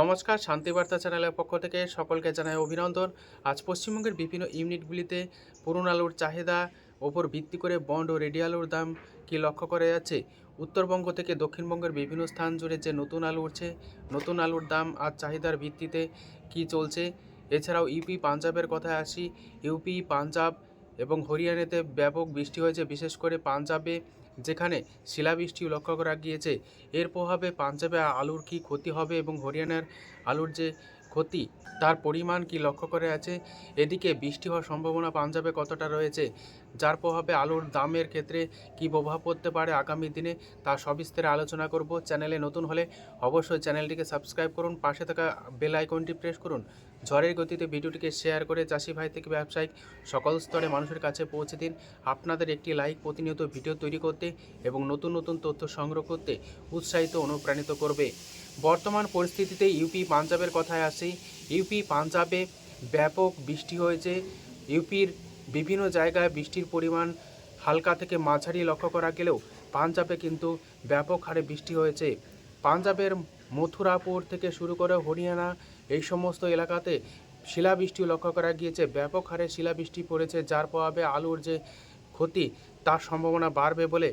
নমস্কার শান্তিবার্তা চ্যানেলের পক্ষ থেকে সকলকে জানাই অভিনন্দন। আজ পশ্চিমবঙ্গের বিভিন্ন ইউনিটগুলিতে পুরনো আলুর চাহিদা ওপর ভিত্তি করে বন্ড ও রেডি আলুর দাম কি লক্ষ্য করা যাচ্ছে? উত্তরবঙ্গ থেকে দক্ষিণবঙ্গের বিভিন্ন স্থান জুড়ে যে নতুন আলু উঠছে, নতুন আলুর দাম আর চাহিদার ভিত্তিতে কি চলছে? এছাড়াও ইউপি, পাঞ্জাবের কথায় আসি, ইউপি, পাঞ্জাব এবং হরিয়ানাতে ব্যাপক বৃষ্টি হয়েছে। বিশেষ করে পাঞ্জাবে যেখানে শিলাবৃষ্টি লক্ষ্য করা গিয়েছে। এর প্রভাবে পাঞ্জাবে আলুর কি ক্ষতি হবে এবং হরিয়ানার আলুর যে ক্ষতি, তার পরিমাণ কি লক্ষ্য করে আছে? এদিকে বৃষ্টি হওয়ার সম্ভাবনা পাঞ্জাবে কতটা রয়েছে? যার প্রভাবে আলুর দামের ক্ষেত্রে কি প্রভাব পড়তে পারে আগামী দিনে তার সবিস্তারে আলোচনা করব। চ্যানেলে নতুন হলে অবশ্যই চ্যানেলটিকে সাবস্ক্রাইব করুন, পাশে থাকা বেল আইকনটি প্রেস করুন। ঝড়ের গতিতে ভিডিওটিকে শেয়ার করে চাষি ভাই থেকে ব্যবসায়িক সকল স্তরে মানুষের কাছে পৌঁছে দিন। আপনাদের একটি লাইক প্রতিনিয়ত ভিডিও তৈরি করতে এবং নতুন নতুন তথ্য সংগ্রহ করতে উৎসাহিত অনুপ্রাণিত করবে। বর্তমান পরিস্থিতিতে ইউপি পাঞ্জাবের কথায় আসি ইউপি পাঞ্জাবে ব্যাপক বৃষ্টি হয়েছে। ইউপির বিভিন্ন জায়গায় বৃষ্টির পরিমাণ হালকা থেকে মাঝারি লক্ষ্য করা গেলেও পাঞ্জাবে কিন্তু ব্যাপক হারে বৃষ্টি হয়েছে। পাঞ্জাবের মথুরাপুর থেকে শুরু করে হরিয়ানা এই সমস্ত এলাকাতে শিলাবৃষ্টি লক্ষ্য করা গিয়েছে। ব্যাপক হারে শিলাবৃষ্টি পড়েছে, যার প্রভাবে আলুর যে ক্ষতি, তার সম্ভাবনা বাড়বে বলে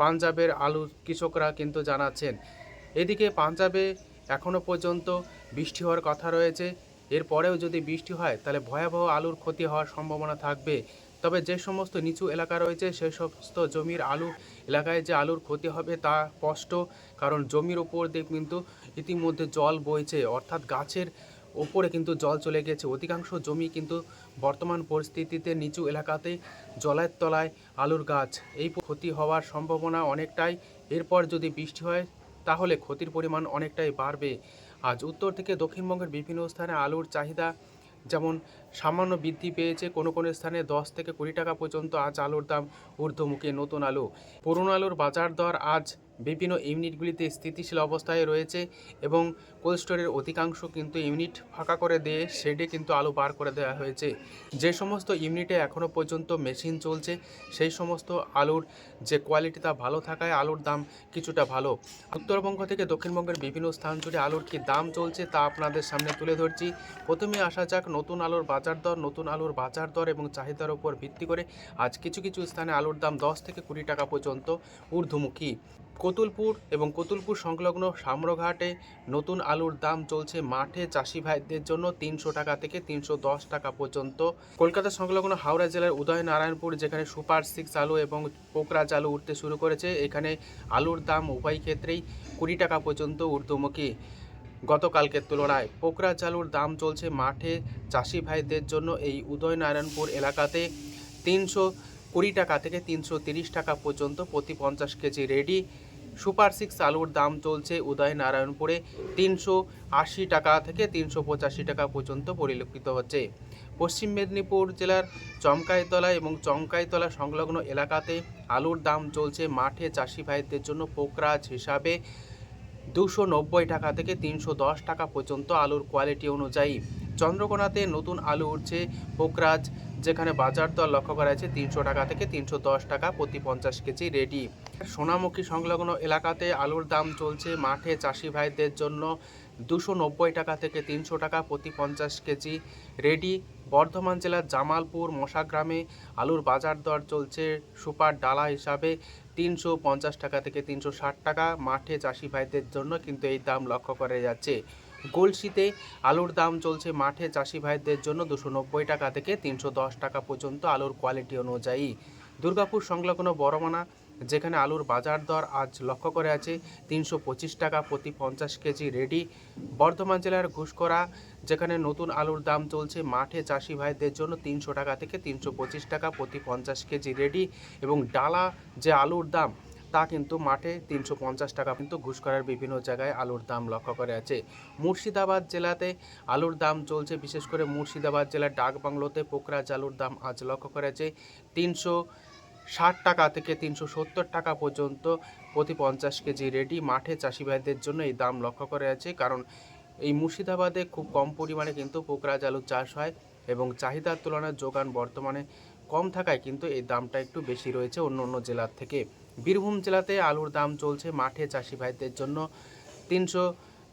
পাঞ্জাবের আলু কৃষকরা কিন্তু জানাচ্ছেন। এদিকে পাঞ্জাবে এখনও পর্যন্ত বৃষ্টি হওয়ার কথা রয়েছে। এরপরেও যদি বৃষ্টি হয়, তাহলে ভয়াবহ আলুর ক্ষতি হওয়ার সম্ভাবনা থাকবে। তবে যে সমস্ত নিচু এলাকা রয়েছে, সেই সমস্ত জমির আলু এলাকায় যে আলুর ক্ষতি হবে তা স্পষ্ট, কারণ জমির ওপর দিয়ে কিন্তু ইতিমধ্যে জল বইছে। অর্থাৎ গাছের ওপরে কিন্তু জল চলে গেছে। অধিকাংশ জমি কিন্তু বর্তমান পরিস্থিতিতে নিচু এলাকাতে জলের তলায় আলুর গাছ। এই ক্ষতি হওয়ার সম্ভাবনা অনেকটাই। এরপর যদি বৃষ্টি হয়, তাহলে ক্ষতির পরিমাণ অনেকটাই বাড়বে। আজ উত্তর থেকে দক্ষিণবঙ্গের বিভিন্ন স্থানে আলুর চাহিদা যেমন সামান্য বৃদ্ধি পেয়েছে, কোনো কোনো স্থানে দশ থেকে কুড়ি টাকা পর্যন্ত আজ আলুর দাম ঊর্ধ্বমুখী নতুন আলু। পুরনো আলুর বাজার দর আজ বিভিন্ন ইউনিটগুলিতে স্থিতিশীল অবস্থায় রয়েছে এবং কোল্ড স্টোরের অধিকাংশ কিন্তু ইউনিট ফাঁকা করে দিয়ে শেডে কিন্তু আলু বার করে দেওয়া হয়েছে। যে সমস্ত ইউনিটে এখনও পর্যন্ত মেশিন চলছে, সেই সমস্ত আলুর যে কোয়ালিটি তা ভালো থাকায় আলুর দাম কিছুটা ভালো। উত্তরবঙ্গ থেকে দক্ষিণবঙ্গের বিভিন্ন স্থান জুড়ে আলুর কি দাম চলছে তা আপনাদের সামনে তুলে ধরছি। প্রথমে আসা যাক নতুন আলুর বাজার দর, নতুন আলুর বাজার দর এবং চাহিদার উপর ভিত্তি করে আজ কিছু কিছু স্থানে আলুর দাম দশ থেকে কুড়ি টাকা পর্যন্ত ঊর্ধ্বমুখী। কতুলপুর এবং কতুলপুর সংলগ্ন সাম্রঘাটে নতুন আলুর দাম চলছে মাঠে। চাষি ভাইদের জন্য তিনশো টাকা থেকে তিনশো দশ টাকা পর্যন্ত। কলকাতা সংলগ্ন হাওড়া জেলার উদয়নারায়ণপুর, যেখানে সুপার সিক্স আলু এবং পোকরাজ আলু উঠতে শুরু করেছে, এখানে আলুর দাম উভয় ক্ষেত্রেই কুড়ি টাকা পর্যন্ত ঊর্ধ্বমুখী। গতকালকের তুলনায় পোকরা চালুর দাম চলছে মাঠে। চাষি ভাইদের জন্য এই উদয়নারায়ণপুর এলাকাতে তিনশো কুড়ি টাকা থেকে তিনশো তিরিশ টাকা পর্যন্ত প্রতি পঞ্চাশ কেজি রেডি। সুপার সিক্স আলুর দাম চলছে উদয়নারায়ণপুরে তিনশো আশি টাকা থেকে তিনশো পঁচাশি টাকা পর্যন্ত পরিলক্ষিত হচ্ছে। পশ্চিম মেদিনীপুর জেলার চমকাইতলা এবং চমকাইতলা সংলগ্ন এলাকাতে আলুর দাম চলছে মাঠে চাষি ভাইদের জন্য পোকরাজ হিসাবে দুশো নব্বই টাকা থেকে তিনশো দশ টাকা পর্যন্ত আলুর কোয়ালিটি অনুযায়ী। চন্দ্রকোনাতে নতুন আলু উঠছে পোকরাজ, যেখানে বাজার দর লক্ষ্য করা যাচ্ছে তিনশো টাকা থেকে তিনশো দশ টাকা প্রতি পঞ্চাশ কেজি রেডি। সোনামুখী সংলগ্ন এলাকাতে আলুর দাম চলছে মাঠে চাষি ভাইদের জন্য দুশো নব্বই টাকা থেকে তিনশো টাকা প্রতি পঞ্চাশ কেজি। রেডি, বর্ধমান জেলার জামালপুর, মশাগ্রামে আলুর বাজার দর চলছে সুপার ডালা হিসাবে তিনশো পঞ্চাশ টাকা থেকে তিনশো ষাট টাকা। মাঠে চাষি ভাইদের জন্য কিন্তু এই দাম লক্ষ্য করা যাচ্ছে। গলসিতে আলুর দাম চলছে মাঠে চাষি ভাইদের জন্য দুশো নব্বই টাকা থেকে তিনশো দশ টাকা পর্যন্ত আলুর কোয়ালিটি অনুযায়ী। দুর্গাপুর সংলগ্ন বড়মানা যেখানে আলুর বাজার দর আজ লক্ষ্য করে আছে তিনশো পঁচিশ টাকা প্রতি পঞ্চাশ কেজি রেডি। বর্ধমান জেলার ঘুষকরা যেখানে নতুন আলুর দাম চলছে মাঠে চাষি ভাইদের জন্য তিনশো টাকা থেকে তিনশো পঁচিশ টাকা প্রতি পঞ্চাশ কেজি রেডি এবং ডালা যে আলুর দাম, তা কিন্তু মাঠে তিনশো পঞ্চাশ টাকা কিন্তু ঘুষকরার বিভিন্ন জায়গায় আলুর দাম লক্ষ্য করে আছে। মুর্শিদাবাদ জেলাতে আলুর দাম চলছে, বিশেষ করে মুর্শিদাবাদ জেলার ডাকবাংলোতে পোকরাজ আলুর দাম আজ লক্ষ্য করে আছে তিনশো ষাট টাকা থেকে তিনশো সত্তর টাকা পর্যন্ত প্রতি পঞ্চাশ কেজি রেডি মাঠে চাষি ভাইদের জন্য এই দাম লক্ষ্য করে আছে কারণ এই মুর্শিদাবাদে খুব কম পরিমাণে কিন্তু পোকরাজ আলু চাষ হয় এবং চাহিদার তুলনায় যোগান বর্তমানে কম থাকায় কিন্তু এই দামটা একটু বেশি রয়েছে অন্য অন্য জেলার থেকে। বীরভূম জেলাতে আলুর দাম চলছে মাঠে চাষি ভাইদের জন্য তিনশো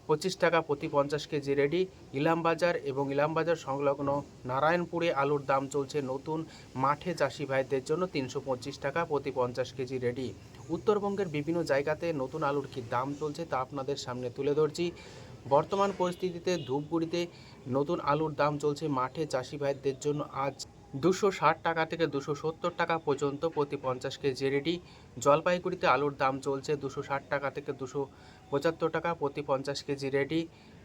পঁচিশ টাকা প্রতি পঞ্চাশ কেজি রেডি। ইলামবাজার এবং ইলামবাজার সংলগ্ন নারায়ণপুরে আলুর দাম চলছে নতুন। মাঠে চাষি ভাইদের জন্য তিনশো পঁচিশ টাকা প্রতি পঞ্চাশ কেজি রেডি। উত্তরবঙ্গের বিভিন্ন জায়গাতে নতুন আলুর কী দাম চলছে তা আপনাদের সামনে তুলে ধরছি। বর্তমান পরিস্থিতিতে ধূপগুড়িতে নতুন আলুর দাম চলছে মাঠে চাষি ভাইদের জন্য আজ দুশো ষাট টাকা থেকে দুশো সত্তর টাকা পর্যন্ত প্রতি পঞ্চাশ কেজি রেডি। জলপাইগুড়িতে আলুর দাম চলছে দুশো ষাট টাকা থেকে দুশো পঁচাত্তর টাকা প্রতি পঞ্চাশ কেজি রেডি।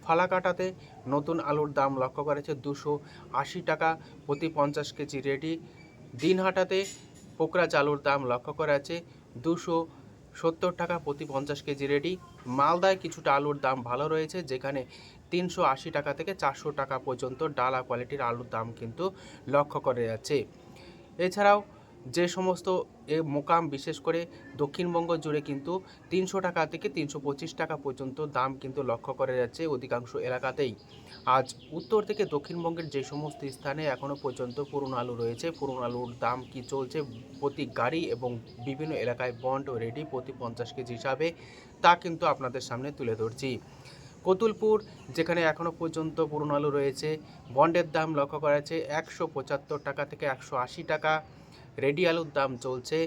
ফালাকাটাতে নতুন আলুর দাম লক্ষ্য করেছে দুশো আশি টাকা প্রতি পঞ্চাশ কেজি রেডি। দিনহাটাতে পোকরাজ আলুর দাম লক্ষ্য করা আছে দুশো সত্তর টাকা প্রতি পঞ্চাশ কেজি রেডি। মালদায় কিছুটা আলুর দাম ভালো রয়েছে, যেখানে তিনশো আশি টাকা থেকে চারশো টাকা পর্যন্ত ডালা কোয়ালিটির আলুর দাম কিন্তু লক্ষ্য করা যাচ্ছে। এছাড়াও যে সমস্ত এ মোকাম বিশেষ করে দক্ষিণবঙ্গ জুড়ে কিন্তু তিনশো টাকা থেকে তিনশো পঁচিশ টাকা পর্যন্ত দাম কিন্তু লক্ষ্য করা যাচ্ছে অধিকাংশ এলাকাতেই। আজ উত্তর থেকে দক্ষিণবঙ্গের যে সমস্ত স্থানে এখনও পর্যন্ত পুরনো আলু রয়েছে, পুরনো আলুর দাম কি চলছে প্রতি গাড়ি এবং বিভিন্ন এলাকায় বন্ড ও রেডি প্রতি পঞ্চাশ কেজি হিসাবে, তা কিন্তু আপনাদের সামনে তুলে ধরছি। কতুলপুর, যেখানে এখনও পর্যন্ত পুরনো আলু রয়েছে, বন্ডের দাম লক্ষ্য করা যাচ্ছে একশো পঁচাত্তর টাকা থেকে একশো আশি টাকা। রেডি আলুর দাম চলছে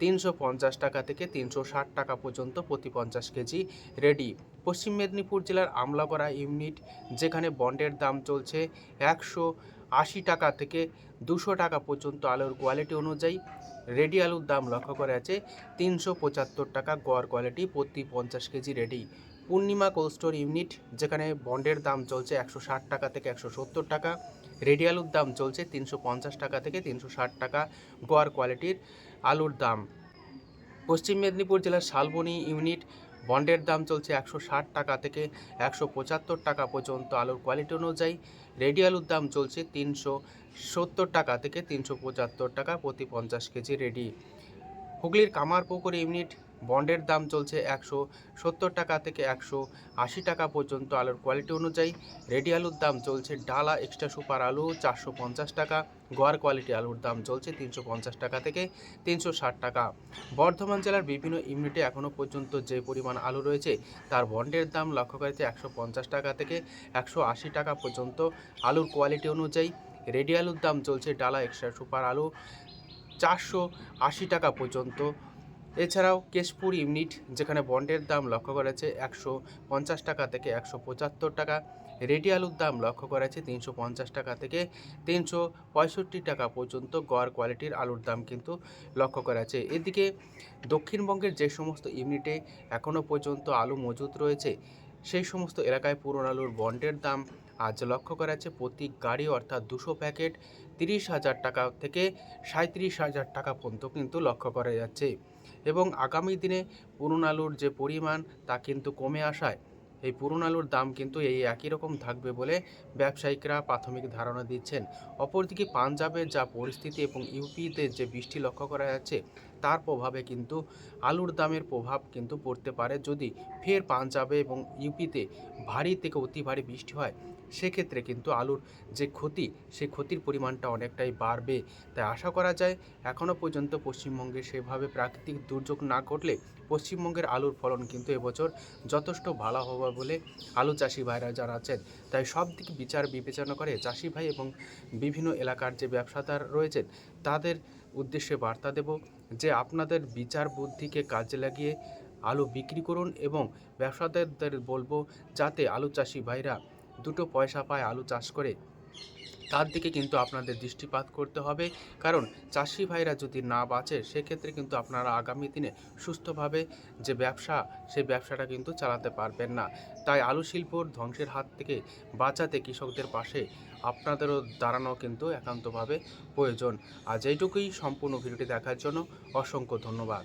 তিনশো পঞ্চাশ টাকা থেকে তিনশো ষাট টাকা পর্যন্ত প্রতি পঞ্চাশ কেজি রেডি। পশ্চিম মেদিনীপুর জেলার আমলাগড়া ইউনিট, যেখানে বন্ডের দাম চলছে একশো আশি টাকা থেকে দুশো টাকা পর্যন্ত আলুর কোয়ালিটি অনুযায়ী। রেডি আলুর দাম লক্ষ্য করা আছে তিনশো পঁচাত্তর টাকা গড় কোয়ালিটি প্রতি পঞ্চাশ KG ready. Purnima cold store unit, যেখানে বন্ডের দাম চলছে একশো ষাট টাকা থেকে একশো সত্তর টাকা, রেডিয়ালুর দাম চলছে তিনশো পঞ্চাশ টাকা থেকে তিনশো ষাট টাকা, গোয়ার কোয়ালিটির আলুর দাম। পশ্চিম মেদিনীপুর জেলার শালবনী ইউনিট, বন্ডের দাম চলছে একশো ষাট টাকা থেকে একশো পঁচাত্তর টাকা পর্যন্ত আলুর কোয়ালিটি অনুযায়ী রেডি আলুর দাম চলছে তিনশো সত্তর টাকা থেকে তিনশো পঁচাত্তর টাকা প্রতি পঞ্চাশ কেজি রেডি। হুগলির কামারপুকুর ইউনিট বন্ডের দাম চলছে একশো সত্তর টাকা থেকে একশো আশি টাকা পর্যন্ত আলুর কোয়ালিটি অনুযায়ী। রেডি আলুর দাম চলছে ডালা এক্সট্রা সুপার আলু চারশো পঞ্চাশ টাকা, গোয়ার কোয়ালিটি আলুর দাম চলছে তিনশো পঞ্চাশ টাকা থেকে তিনশো ষাট টাকা। বর্ধমান জেলার বিভিন্ন ইউনিটে এখনও পর্যন্ত যে পরিমাণ আলু রয়েছে, তার বন্ডের দাম লক্ষ্য করেছে একশো পঞ্চাশ টাকা থেকে একশো আশি টাকা পর্যন্ত আলুর কোয়ালিটি অনুযায়ী। রেডি আলুর দাম চলছে ডালা এক্সট্রা সুপার আলু চারশো আশি টাকা পর্যন্ত। এছাড়াও কেশপুর ইউনিট, যেখানে বন্ডের দাম লক্ষ্য করেছে একশো পঞ্চাশ টাকা থেকে একশো পঁচাত্তর টাকা রেডি আলুর দাম লক্ষ্য করেছে তিনশো পঞ্চাশ টাকা থেকে তিনশো পঁয়ষট্টি টাকা পর্যন্ত। গড় কোয়ালিটির আলুর দাম কিন্তু লক্ষ্য করা আছে এদিকে দক্ষিণবঙ্গের যে সমস্ত ইউনিটে এখনও পর্যন্ত আলু মজুত রয়েছে, সেই সমস্ত এলাকায় পুরনো আলুর বন্ডের দাম আজ লক্ষ্য করা যাচ্ছে প্রতি গাড়ি অর্থাৎ দুশো প্যাকেট তিরিশ হাজার টাকা থেকে সাঁত্রিশ হাজার টাকা পর্যন্ত কিন্তু লক্ষ্য করা যাচ্ছে। এবং আগামী দিনে পুরনো আলুর যে পরিমাণ তা কিন্তু কমে আসায়, এই পুরনো আলুর দাম কিন্তু এই একই রকম থাকবে বলে ব্যবসায়িকরা প্রাথমিক ধারণা দিচ্ছেন। অপরদিকে পাঞ্জাবের যা পরিস্থিতি এবং ইউপিতে যে বৃষ্টি লক্ষ্য করা যাচ্ছে, তার প্রভাবে কিন্তু আলুর দামের প্রভাব কিন্তু পড়তে পারে। যদি ফের পাঞ্জাবে এবং ইউপিতে ভারী থেকে অতি ভারী বৃষ্টি হয় সেক্ষেত্রে কিন্তু আলুর যে ক্ষতি সেই ক্ষতির পরিমাণটা অনেকটাই বাড়বে। তাই আশা করা যায় এখনও পর্যন্ত পশ্চিমবঙ্গে সেভাবে প্রাকৃতিক দুর্যোগ না ঘটলে পশ্চিমবঙ্গের আলুর ফলন কিন্তু এবছর যথেষ্ট ভালো হবে বলে আলু চাষি ভাইরা যারা আছেন তাই সব দিক বিচার বিবেচনা করে চাষি ভাই এবং বিভিন্ন এলাকার যে ব্যবসাদার রয়েছেন, তাদের উদ্দেশ্যে বার্তা দেব যে আপনাদের বিচার বুদ্ধিকে কাজে লাগিয়ে আলু বিক্রি করুন এবং ব্যবসাদারদের বলব যাতে আলু চাষি ভাইরা দুটো পয়সা পায় আলু চাষ করে, তার দিকে কিন্তু আপনাদের দৃষ্টিপাত করতে হবে। কারণ চাষি ভাইরা যদি না বাঁচে, সেক্ষেত্রে কিন্তু আপনারা আগামী দিনে সুস্থভাবে যে ব্যবসা, সেই ব্যবসাটা কিন্তু চালাতে পারবেন না। তাই আলু শিল্পর ধ্বংসের হাত থেকে বাঁচাতে কৃষকদের পাশে আপনাদেরও দাঁড়ানো কিন্তু একান্তভাবে প্রয়োজন। আজ এইটুকুই, সম্পূর্ণ ভিডিওটি দেখার জন্য অসংখ্য ধন্যবাদ।